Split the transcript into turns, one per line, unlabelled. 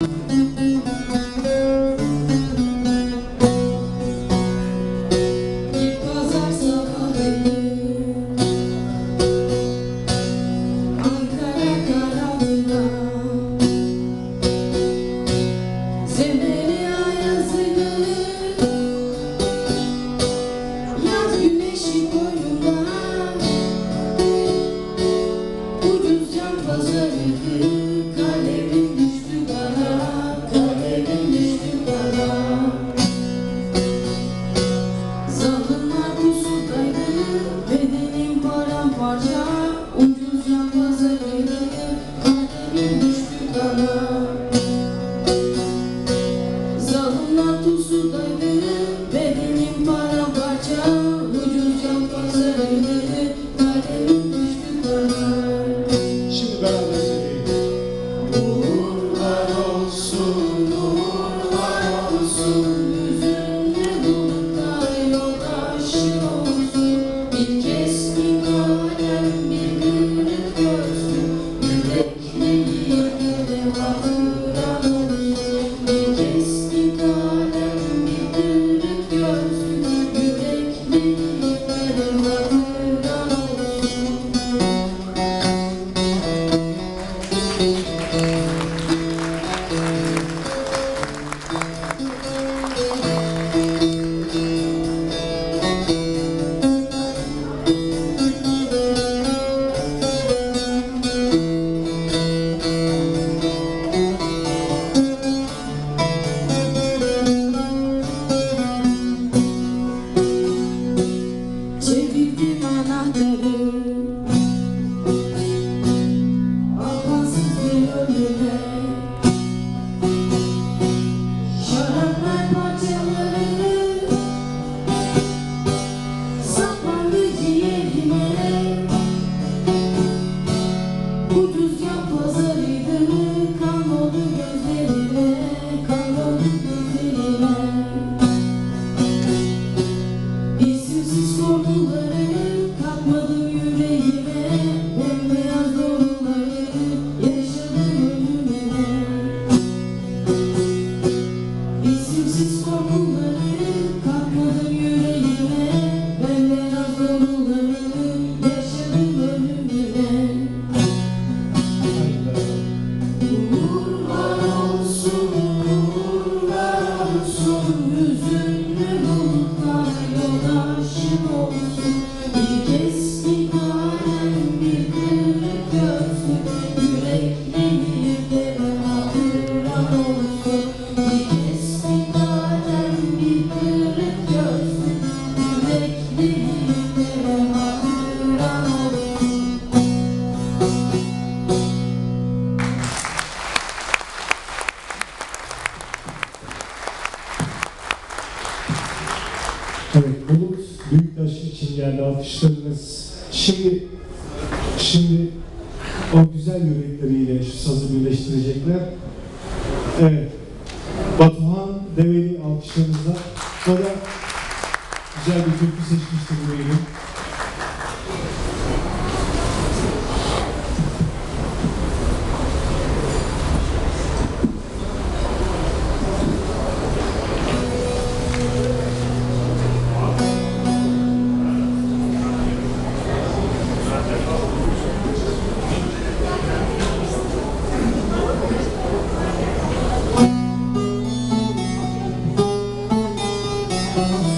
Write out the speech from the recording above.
Thank you. love.
Evet, Bulut Büyüktaş için geldi alkışlarınız. Şimdi, şimdi o güzel yürekleriyle şu sazı birleştirecekler. Evet, Batuhan Develi alkışlarınızla. O da güzel bir türkü seçmişti burayı. Thank you.